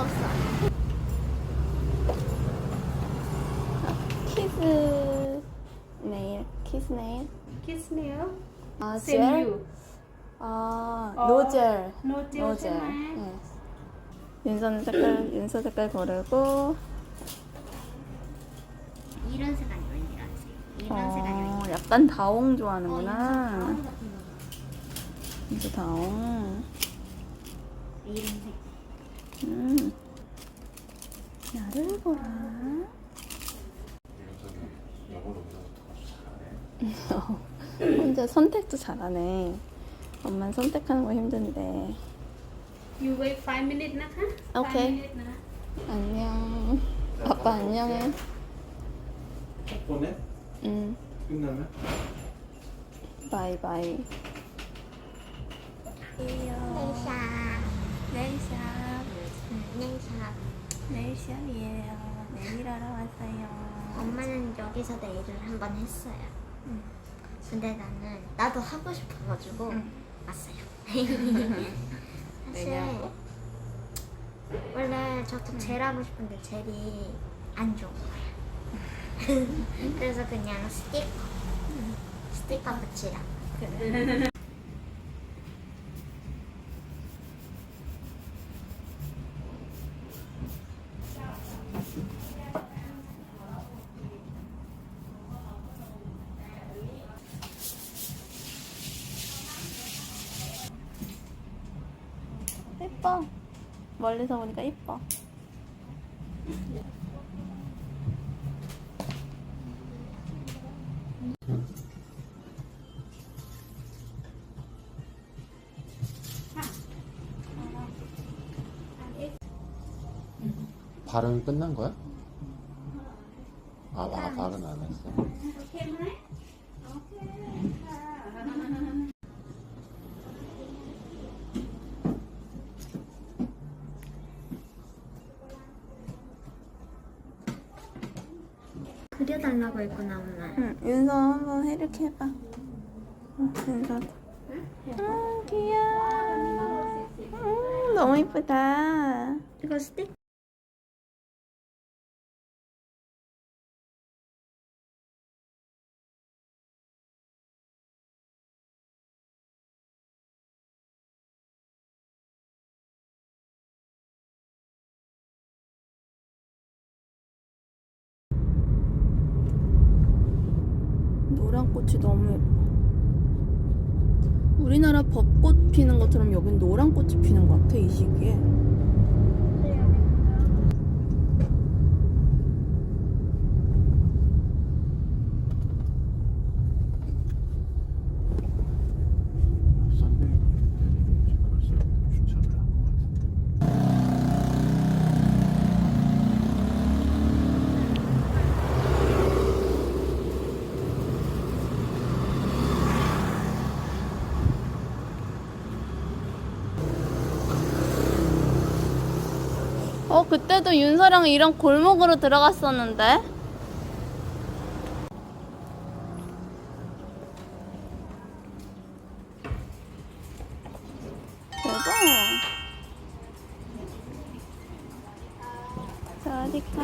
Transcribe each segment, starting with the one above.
없어. 키스 네일, 키스 네일. 키스 네일. 아, 젤? 유. 아, 어, 노젤. 노젤. 노젤. 네. 예. 윤선 색깔, 윤서 색깔 고르고. 이런 색깔 연기라 하세요. 이런 어, 색깔 연기. 약간 다홍 좋아하는구나. 어, 윤서 다홍. 이런 색. 음. 나를 보라. 음. 혼자 선택도 잘하네. 엄만 선택하는 거 힘든데. You wait five minutes 나가. 오케이. Okay. 안녕. 아빠 안녕해. 보내? 응. 끝나면? 바이바이. 레이샤. 레이샤. 네이샵. 네이샵이에요. 네일하러 왔어요. 엄마는 여기서 네일을 한 번 했어요. 응. 근데 나는 나도 하고 싶어가지고 응. 왔어요. 사실 왜냐고? 원래 저도 젤 하고 싶은데 젤이 안 좋은 거야. 그래서 그냥 스티커, 스티커 붙이라. 예뻐. 멀리서 보니까 예뻐. 발은 끝난 거야? 그려달라고 했구나 오늘. 응. 윤서 한번 이렇게 해봐. 응, 윤서. 아, 귀여워. 음, 너무 이쁘다. 이거 스티 노란 꽃이 너무 예뻐. 우리나라 벚꽃 피는 것처럼 여긴 노란 꽃이 피는 것 같아, 이 시기에. 썬데이 때문에 벌써 주차를 한 것 같아. 어, 그때도 윤서랑 이런 골목으로 들어갔었는데? 대박. 사와디카.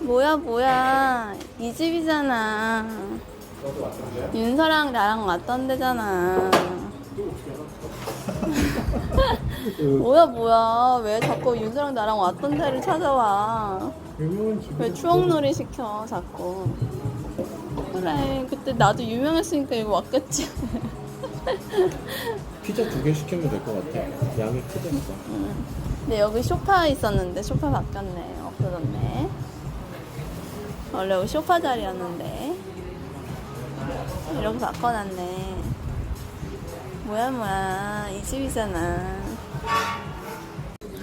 뭐야, 뭐야. 이 집이잖아. 윤서랑 나랑 왔던 데잖아. 뭐야 뭐야. 왜 자꾸 윤서랑 나랑 왔던 데를 찾아와. 왜 추억놀이 시켜 자꾸. 그래 그때 나도 유명했으니까 이거 왔겠지. 피자 두 개 시키면 될 것 같아. 양이 크겠어. 근데 여기 소파 있었는데 소파 바뀌었네. 없어졌네. 원래 여기 소파 자리였는데 이렇게 바꿔놨네 뭐야 뭐야 이 집이잖아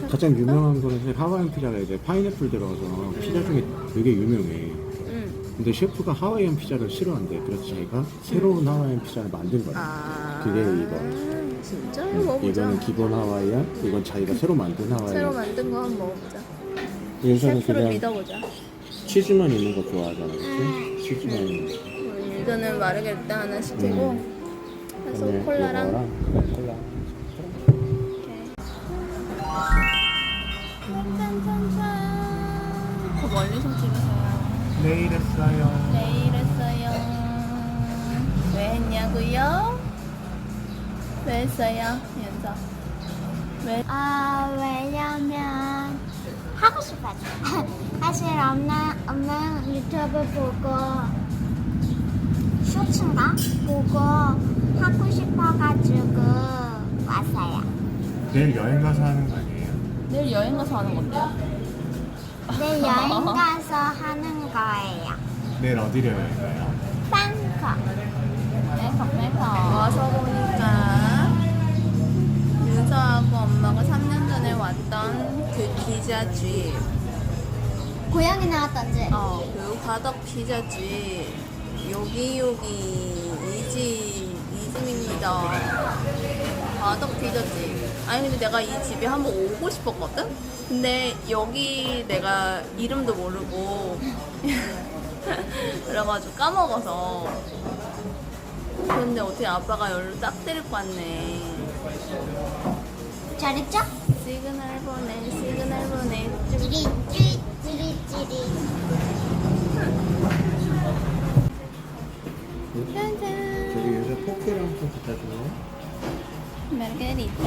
가장 유명한 거는 사실 하와이안 피자가 이제 파인애플 들어가서 피자 중에 되게 유명해. 응. 근데 셰프가 하와이안 피자를 싫어한대. 그래서 자기가 새로운 하와이안 피자를 만든 거야. 아 그게 이거. 진짜? 응, 먹어보자 이거는 기본 하와이안, 이건 자기가 새로 만든 하와이안. 새로 만든 거 한번 먹어보자 윤서는 셰프를 그냥 믿어보자 치즈만 있는 거 좋아하잖아. 그치? 치즈만 있는 거. 골드는 마르게리따 하나 시키고 그래서 네, 콜라랑 이거랑 콜라. 이렇게 짠짠짠 더 멀리서 찍으세요 내일 했어요. 내일 했어요 왜 했냐고요? 왜 했어요? 연서 왜? 아 왜냐면 하고 싶어서 사실 엄마 엄마 유튜브 보고 쇼츠인가 보고 하고 싶어가지고 왔어요. 내일 여행 가서 하는 거 아니에요? 내일 여행 가서 하는 건데요? 내 여행 가서 하는 거예요. 내일 어디로 여행 가요? 빵커. 메이크업 와서 보니까 유서하고 엄마가 3년 전에 왔던 그 피자집 고양이 나왔던지. 어, 그 화덕 피자집 여기 여기 이집 이집입니다 화덕 피자집 아니 근데 내가 이 집에 한번 오고 싶었거든? 근데 여기 내가 이름도 모르고 그래가지고 까먹어서 근데 어떻게 아빠가 여기로 딱 데리고 왔네 잘했죠? 시그널 보내 시그널 보내 찌리 찌리 찌리 찌리. 저기 요새 포크랑 좀 갖다 줘요. 마르게리따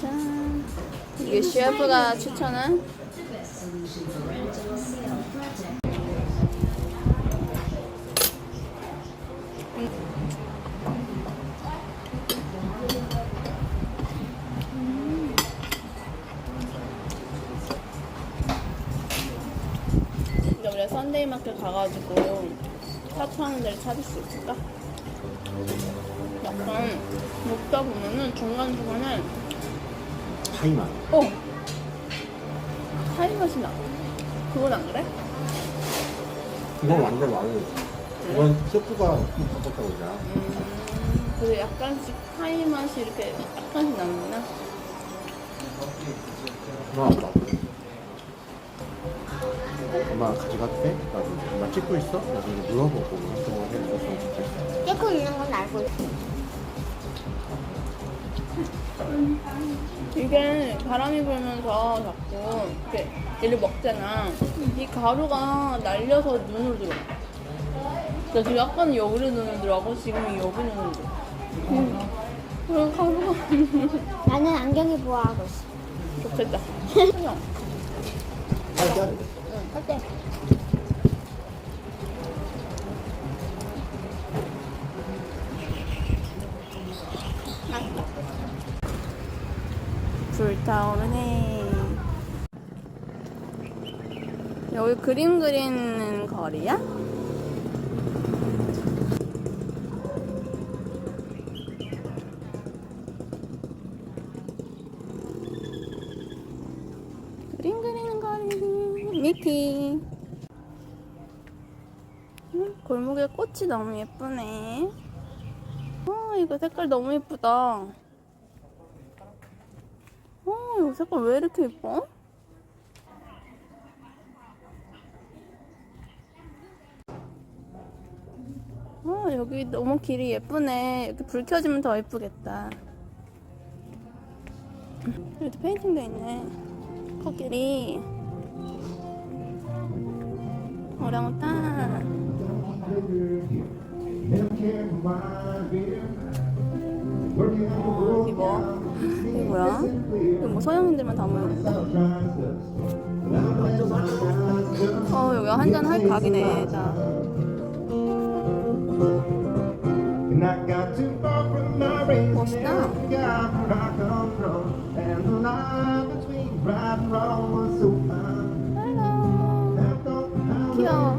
짠. 이게 셰프가 추천한 이제 우리가 썬데이 마켓 가가지고 사투하는 데를 찾을 수 있을까? 약간 먹다 보면은 중간중간에 타이만. 어! 타이 맛이 나. 그건 안 그래? 이건 완전 와우. 이건 스프가 좀 바꿨다고 그러잖아. 음, 그래서 약간씩 타이 맛이 이렇게 약간씩 나는구나. 엄마 아빠. 엄마 가져가도 돼? 나도 엄마 찍고 있어? 나중에 물어보고 운동을 해줬으면 좋겠어. 찍고 있는 건 알고 있어. 이게 바람이 불면서 자꾸 이렇게 얘를 먹잖아. 이 가루가 날려서 눈으로 들어가. 나 지금 약간 여기로 눈을 들어가고 지금이 여기 눈으로 들어가. 음. 그래 가루가 나는 안경이 보호하고 있어. 좋겠다. 그냥. 빨 할게. 불타오르네. 여기 그림 그리는 거리야? 꽃이 너무 예쁘네. 어 이거 색깔 너무 예쁘다. 어 이거 색깔 왜 이렇게 예뻐? 어 여기 너무 길이 예쁘네. 이렇게 불 켜지면 더 예쁘겠다. 여기도 페인팅도 있네. 코끼리. 오랑우탄. 어, 이거 이게 뭐야? 이거 뭐 서양인들만 다 모였는데 어 여기 한잔 할 각이네 자. 멋있다 귀여워.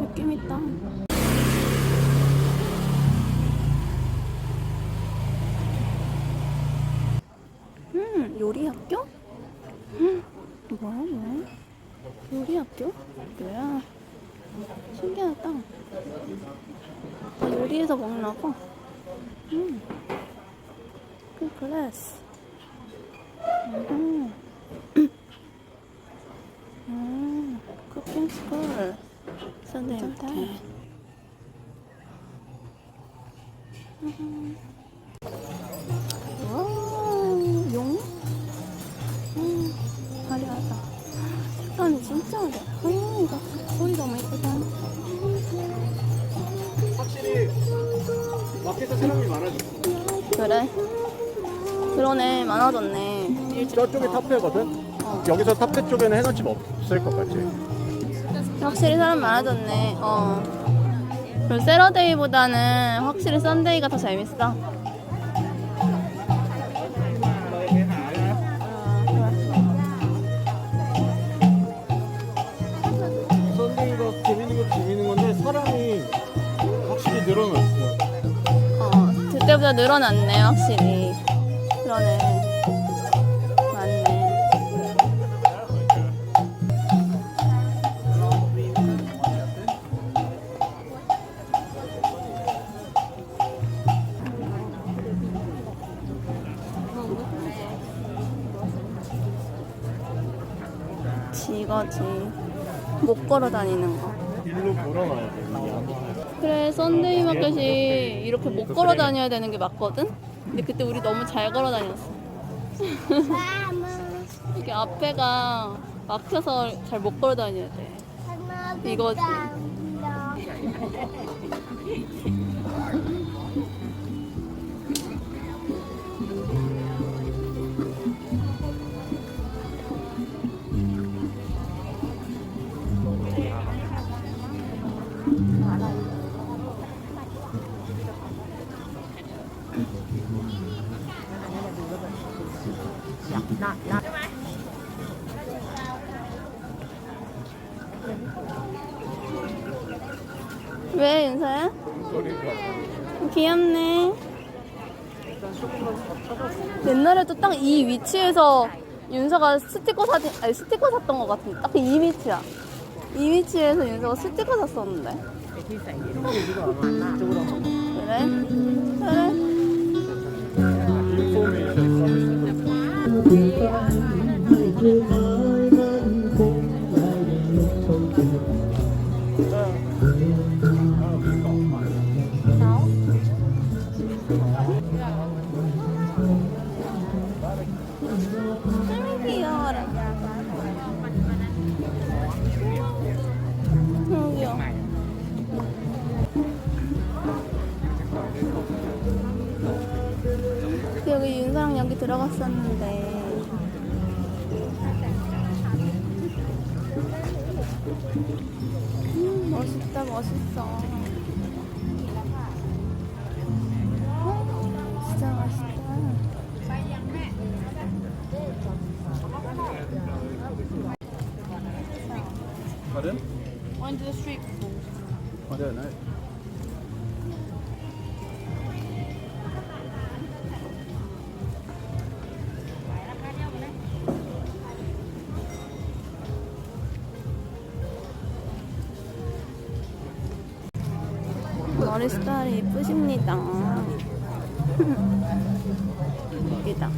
느낌 있다 음 요리 학교? 음, 뭐야, 뭐야? 요리 학교? 뭐야? 신기하다. 아, 요리해서 먹나 봐. 음. 그 클래스. 음. 음. 쿠킹 스쿨. 선생님한테. 음. 그래? 그러네, 많아졌네. 저쪽이 탑페거든? 여기서 탑페 쪽에는 해산집 없을 것 같지? 확실히 사람 많아졌네. 어. 그리고 세러데이보다는 확실히 썬데이가 더 재밌어. 그때보다 늘어났네, 확실히. 그러네. 맞네. 지거지. 못 걸어 다니는 거. 일로 걸어가야 돼. 그래 썬데이 마켓이 이렇게 못 걸어 다녀야 되는 게 맞거든? 근데 그때 우리 너무 잘 걸어 다녔어. 이게 앞에가 막혀서 잘 못 걸어 다녀야 돼. 이거지 왜 윤서야? 귀엽네 옛날에도 딱 이 위치에서 윤서가 스티커 사진 아니 스티커 샀던 것 같은데 딱 이 위치야 이 위치에서 윤서가 스티커 샀었는데 그래? 그래? 여기 윤서랑 여기 들어갔었는데 음, 멋있다 멋있어 어, 진짜 멋있다 Pardon? To the street food. I don't 머리 스타일이 이쁘십니다. 여기다.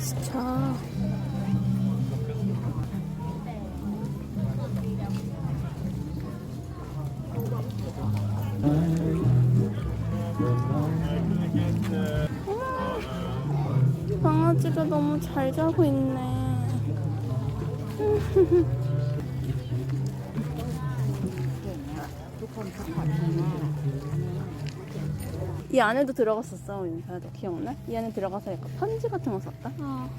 진짜. 강아지가 너무 잘 자고 있네. 이 안에도 들어갔었어, 윤서야도 기억나? 이 안에 들어가서 약간 편지 같은 거 썼다? 어.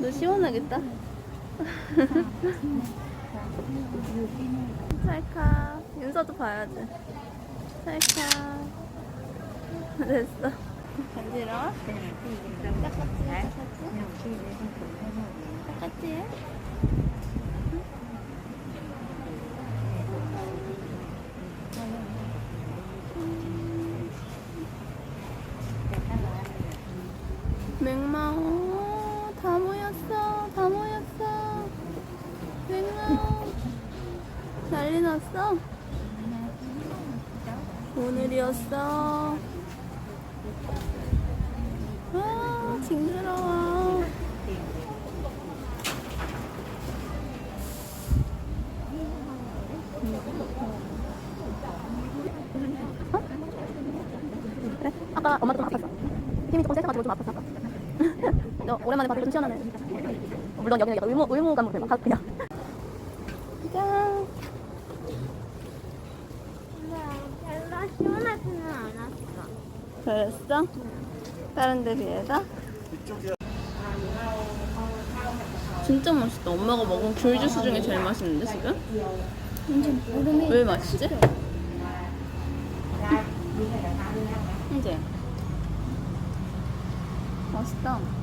너 시원하겠다. 찰카. 윤서도 봐야지. 찰카. 됐어. 간지러워? 닦았지? 닦았지? 닦았지? 났어? 오늘이었어. 아 징그러워. 그래 아까 엄마도 좀 아팠어. 힘이 조금 세서 가지고 좀 아팠어 너 오랜만에 봐서 좀 시원하네. 물론 여기는 약간 의무, 의무감으로 막 그냥 짠 별로 시원하지는 않았어. 그랬어? 다른 데 비해서? 진짜 맛있다. 엄마가 먹은 귤 주스 중에 제일 맛있는데 지금? 왜 맛있지? 이제 맛있다.